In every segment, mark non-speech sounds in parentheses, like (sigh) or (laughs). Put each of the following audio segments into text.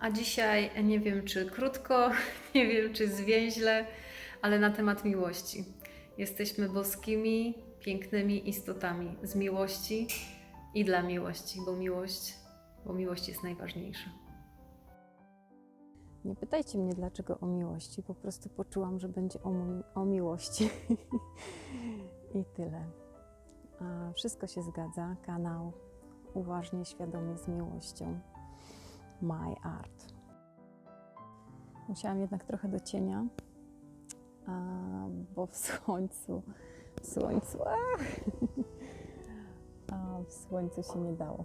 A dzisiaj nie wiem czy krótko, (laughs) nie wiem czy zwięźle, ale na temat miłości. Jesteśmy boskimi, pięknymi istotami z miłości i dla miłości, bo miłość, bo miłość jest najważniejsza. Nie pytajcie mnie dlaczego o miłości, po prostu poczułam, że będzie o, o miłości. (laughs) I tyle. A wszystko się zgadza. Kanał Uważnie, świadomie z miłością. My Art. Musiałam jednak trochę do cienia, bo w słońcu, w słońcu, a (laughs) w słońcu się nie dało.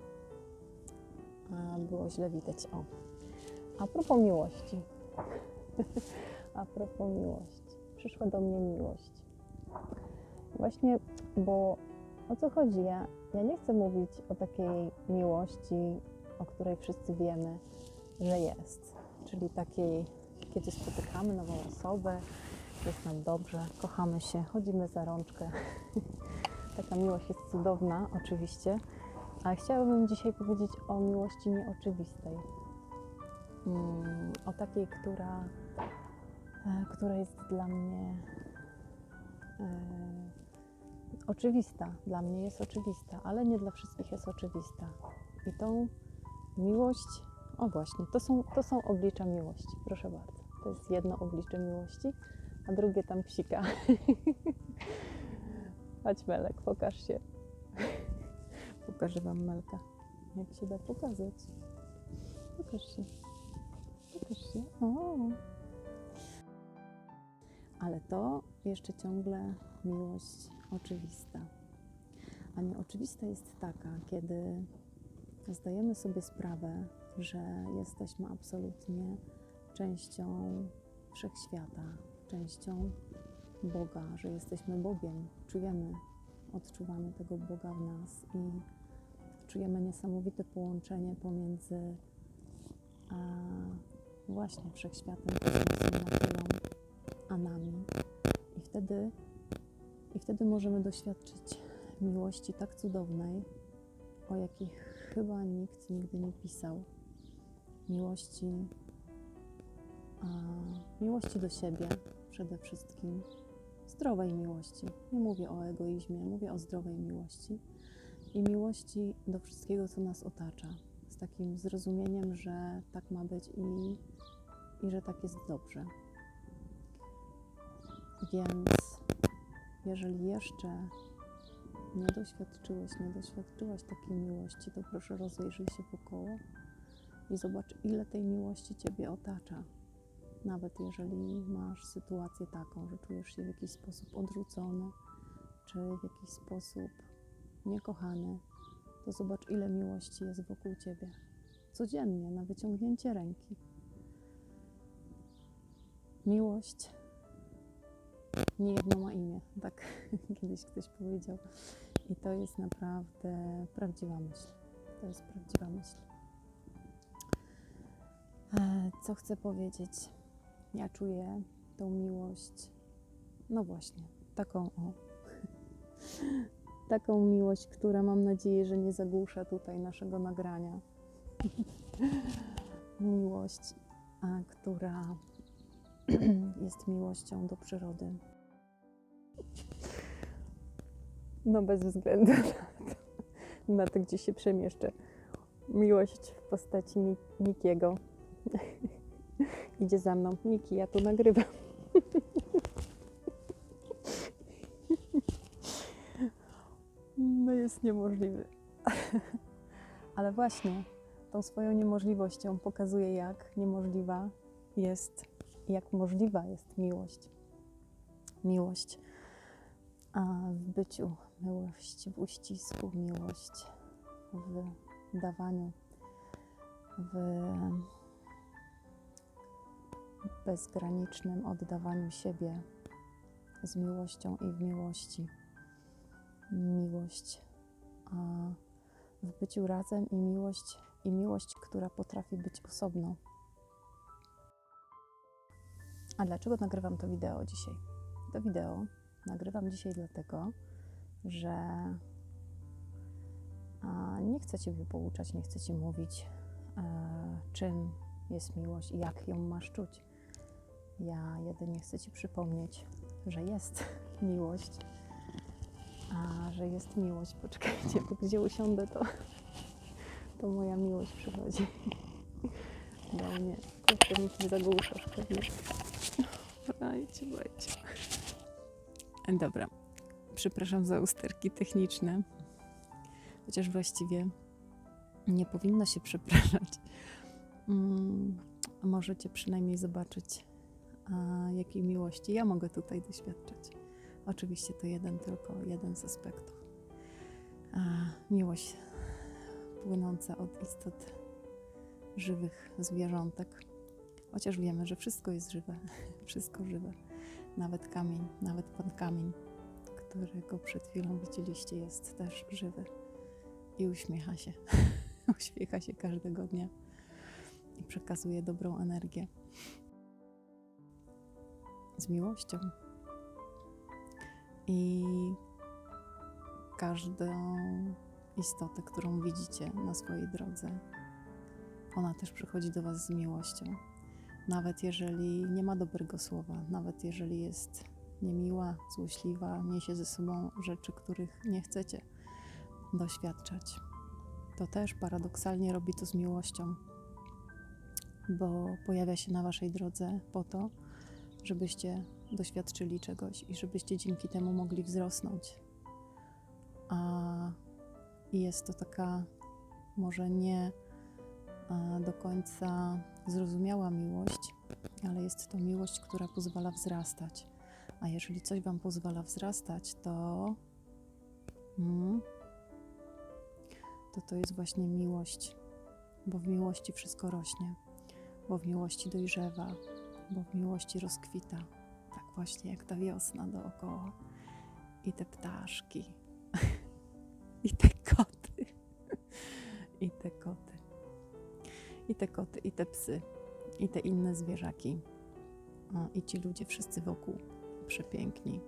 Było źle widać. O. A propos miłości. (laughs) A propos miłości. Przyszła do mnie miłość. Właśnie, bo o co chodzi? Ja, ja nie chcę mówić o takiej miłości, o której wszyscy wiemy, że jest. Czyli takiej, kiedy spotykamy nową osobę, jest nam dobrze, kochamy się, chodzimy za rączkę. (laughs) Taka miłość jest cudowna, oczywiście, ale chciałabym dzisiaj powiedzieć o miłości nieoczywistej mm, o takiej, która, e, która jest dla mnie e, oczywista. Dla mnie jest oczywista, ale nie dla wszystkich jest oczywista. I tą miłość, o właśnie, to są, to są oblicza miłości, proszę bardzo. To jest jedno oblicze miłości, a drugie tam psika. (laughs) Chodź Melek, pokaż się. Pokażę Wam Melka, jak się da pokazać. Pokaż się. Pokaż się. O. Ale to jeszcze ciągle miłość oczywista. A nieoczywista jest taka, kiedy zdajemy sobie sprawę, że jesteśmy absolutnie częścią wszechświata, częścią Boga, że jesteśmy Bogiem. Czujemy, odczuwamy tego Boga w nas i czujemy niesamowite połączenie pomiędzy a właśnie wszechświatem, kosmosem, naturą, a nami. I wtedy, I wtedy możemy doświadczyć miłości tak cudownej, o jakich chyba nikt nigdy nie pisał. Miłości, a, miłości do siebie przede wszystkim, zdrowej miłości. Nie mówię o egoizmie, mówię o zdrowej miłości i miłości do wszystkiego, co nas otacza z takim zrozumieniem, że tak ma być i, i że tak jest dobrze. Więc jeżeli jeszcze nie doświadczyłeś, nie doświadczyłaś takiej miłości, to proszę rozejrzyj się wokoło i zobacz, ile tej miłości Ciebie otacza. Nawet jeżeli masz sytuację taką, że czujesz się w jakiś sposób odrzucony, czy w jakiś sposób niekochany, to zobacz, ile miłości jest wokół ciebie. Codziennie, na wyciągnięcie ręki. Miłość nie jedno ma imię, (laughs) tak kiedyś ktoś powiedział. I to jest naprawdę prawdziwa myśl. To jest prawdziwa myśl. E, Co chcę powiedzieć? Ja czuję tą miłość, no właśnie, taką o (laughs) taką miłość, która mam nadzieję, że nie zagłusza tutaj naszego nagrania. (laughs) miłość, która (clears throat) jest miłością do przyrody. No bez względu na to, na to gdzie się przemieszczę. Miłość w postaci Mi- Mikiego. (laughs) Idzie za mną. Miki, ja tu nagrywam. (laughs) No jest niemożliwy. (laughs) Ale właśnie tą swoją niemożliwością pokazuje, jak niemożliwa jest, jak możliwa jest miłość. Miłość w byciu, miłość w uścisku, miłość w dawaniu, w bezgranicznym oddawaniu siebie z miłością i w miłości miłość w byciu razem i miłość, i miłość, która potrafi być osobną. A dlaczego nagrywam to wideo dzisiaj? To wideo nagrywam dzisiaj dlatego, że nie chcę Ciebie pouczać, nie chcę Ci mówić, e, czym jest miłość i jak ją masz czuć. Ja jedynie chcę Ci przypomnieć, że jest (laughs) miłość, a że jest miłość. Poczekajcie, (laughs) bo gdzie usiądę, to, (laughs) to moja miłość przychodzi do mnie. Kurczę, nic nie zagłuszasz pewnie. Dajcie, dajcie. Dobra, przepraszam za usterki techniczne, chociaż właściwie nie powinno się przepraszać. Mm, możecie przynajmniej zobaczyć, jakiej miłości ja mogę tutaj doświadczać. Oczywiście to jeden tylko, jeden z aspektów. Miłość płynąca od istot żywych zwierzątek. Chociaż wiemy, że wszystko jest żywe, (laughs) wszystko żywe. Nawet kamień, nawet pan kamień, którego przed chwilą widzieliście, jest też żywy i uśmiecha się. (laughs) uśmiecha się każdego dnia i przekazuje dobrą energię. Z miłością. I każdą istotę, którą widzicie na swojej drodze, ona też przychodzi do Was z miłością. Nawet jeżeli nie ma dobrego słowa, nawet jeżeli jest niemiła, złośliwa, niesie ze sobą rzeczy, których nie chcecie doświadczać, to też paradoksalnie robi to z miłością, bo pojawia się na Waszej drodze po to, żebyście doświadczyli czegoś i żebyście dzięki temu mogli wzrosnąć. A jest to taka może nie a, do końca zrozumiała miłość, ale jest to miłość, która pozwala wzrastać. A jeżeli coś Wam pozwala wzrastać, to, mm, to to jest właśnie miłość, bo w miłości wszystko rośnie, bo w miłości dojrzewa, bo w miłości rozkwita. Tak właśnie jak ta wiosna dookoła. I te ptaszki, (laughs) i te i te koty, i te psy, i te inne zwierzaki, o, i ci ludzie wszyscy wokół przepiękni,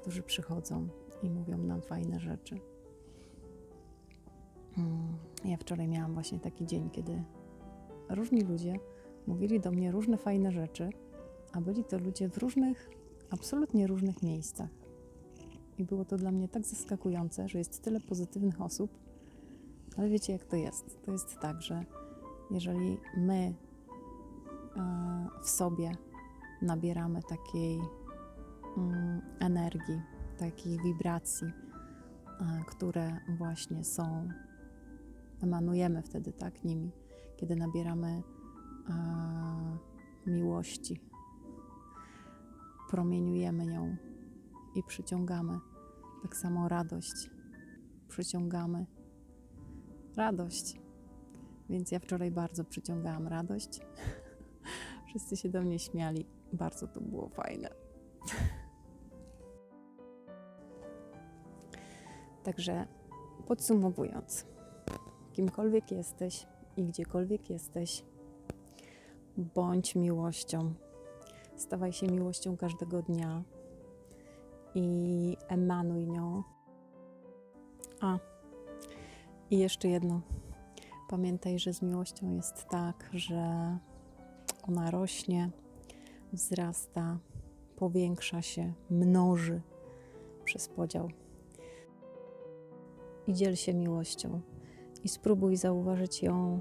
którzy przychodzą i mówią nam fajne rzeczy. Mm, Ja wczoraj miałam właśnie taki dzień, kiedy różni ludzie mówili do mnie różne fajne rzeczy, a byli to ludzie w różnych, absolutnie różnych miejscach. I było to dla mnie tak zaskakujące, że jest tyle pozytywnych osób, ale wiecie, jak to jest? To jest tak, że jeżeli my e, w sobie nabieramy takiej mm, energii, takich wibracji, e, które właśnie są, emanujemy wtedy tak nimi, kiedy nabieramy e, miłości, promieniujemy ją i przyciągamy. Tak samo radość przyciągamy. Radość. Więc ja wczoraj bardzo przyciągałam radość. (laughs) Wszyscy się do mnie śmiali. Bardzo to było fajne. (laughs) Także podsumowując, kimkolwiek jesteś i gdziekolwiek jesteś, bądź miłością. Stawaj się miłością każdego dnia i emanuj nią. A, i jeszcze jedno. Pamiętaj, że z miłością jest tak, że ona rośnie, wzrasta, powiększa się, mnoży przez podział. I dziel się miłością i spróbuj zauważyć ją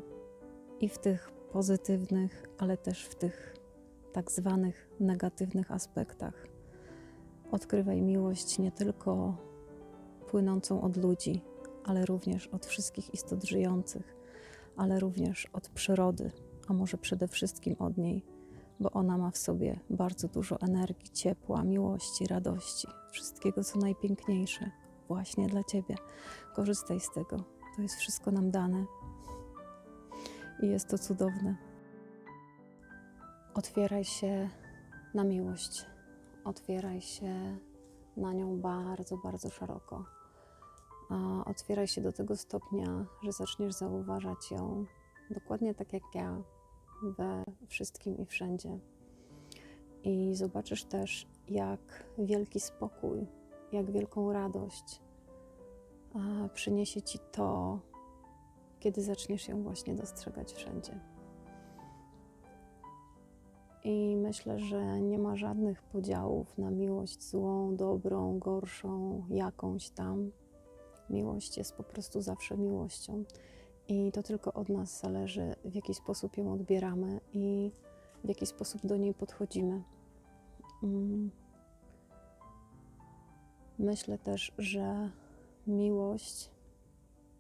i w tych pozytywnych, ale też w tych tak zwanych negatywnych aspektach. Odkrywaj miłość nie tylko płynącą od ludzi, ale również od wszystkich istot żyjących, ale również od przyrody, a może przede wszystkim od niej, bo ona ma w sobie bardzo dużo energii, ciepła, miłości, radości, wszystkiego co najpiękniejsze właśnie dla Ciebie. Korzystaj z tego. To jest wszystko nam dane i jest to cudowne. Otwieraj się na miłość. Otwieraj się na nią bardzo, bardzo szeroko. Otwieraj się do tego stopnia, że zaczniesz zauważać ją dokładnie tak jak ja, we wszystkim i wszędzie. I zobaczysz też, jak wielki spokój, jak wielką radość przyniesie ci to, kiedy zaczniesz ją właśnie dostrzegać wszędzie. i myślę, że nie ma żadnych podziałów na miłość złą, dobrą, gorszą, jakąś tam. Miłość jest po prostu zawsze miłością. I to tylko od nas zależy, w jaki sposób ją odbieramy i w jaki sposób do niej podchodzimy. Mm. Myślę też, że miłość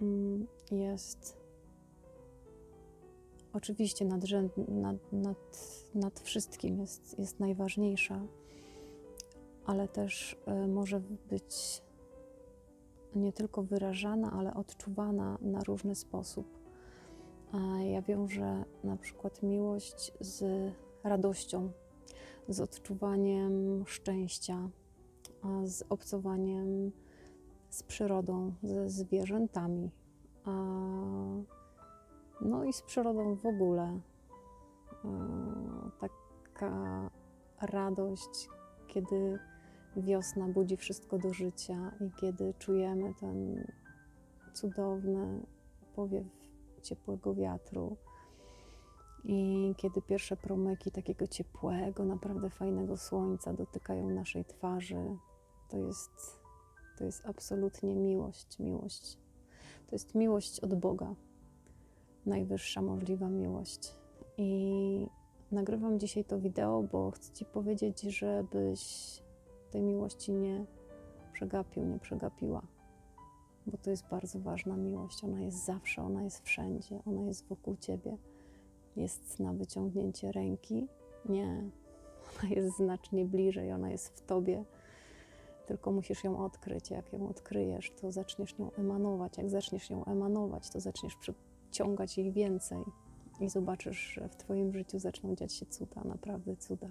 mm, jest oczywiście nadrzęd, nad, nad, nad wszystkim, jest, jest najważniejsza, ale też y, może być nie tylko wyrażana, ale odczuwana na różny sposób. Ja wiążę na przykład miłość z radością, z odczuwaniem szczęścia, z obcowaniem z przyrodą, ze zwierzętami, no i z przyrodą w ogóle. Taka radość, kiedy wiosna budzi wszystko do życia i kiedy czujemy ten cudowny powiew ciepłego wiatru i kiedy pierwsze promyki takiego ciepłego, naprawdę fajnego słońca dotykają naszej twarzy, to jest, to jest absolutnie miłość, miłość. To jest miłość od Boga, najwyższa możliwa miłość. I nagrywam dzisiaj to wideo, bo chcę Ci powiedzieć, żebyś tej miłości nie przegapił, nie przegapiła. Bo to jest bardzo ważna miłość. Ona jest zawsze, ona jest wszędzie, ona jest wokół ciebie. Jest na wyciągnięcie ręki. Nie, ona jest znacznie bliżej, ona jest w tobie. Tylko musisz ją odkryć. Jak ją odkryjesz, to zaczniesz nią emanować. Jak zaczniesz nią emanować, to zaczniesz przyciągać jej więcej. I zobaczysz, że w Twoim życiu zaczną dziać się cuda, naprawdę cuda.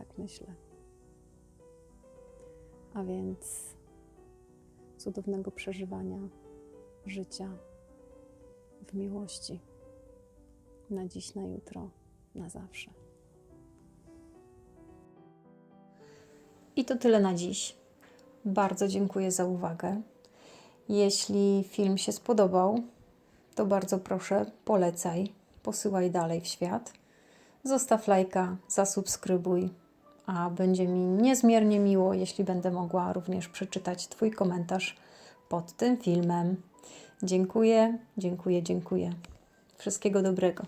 Tak myślę. A więc cudownego przeżywania życia w miłości. Na dziś, na jutro, na zawsze. I to tyle na dziś. Bardzo dziękuję za uwagę. Jeśli film się spodobał, to bardzo proszę polecaj, posyłaj dalej w świat. Zostaw lajka, zasubskrybuj, a będzie mi niezmiernie miło, jeśli będę mogła również przeczytać Twój komentarz pod tym filmem. Dziękuję, dziękuję, dziękuję. Wszystkiego dobrego.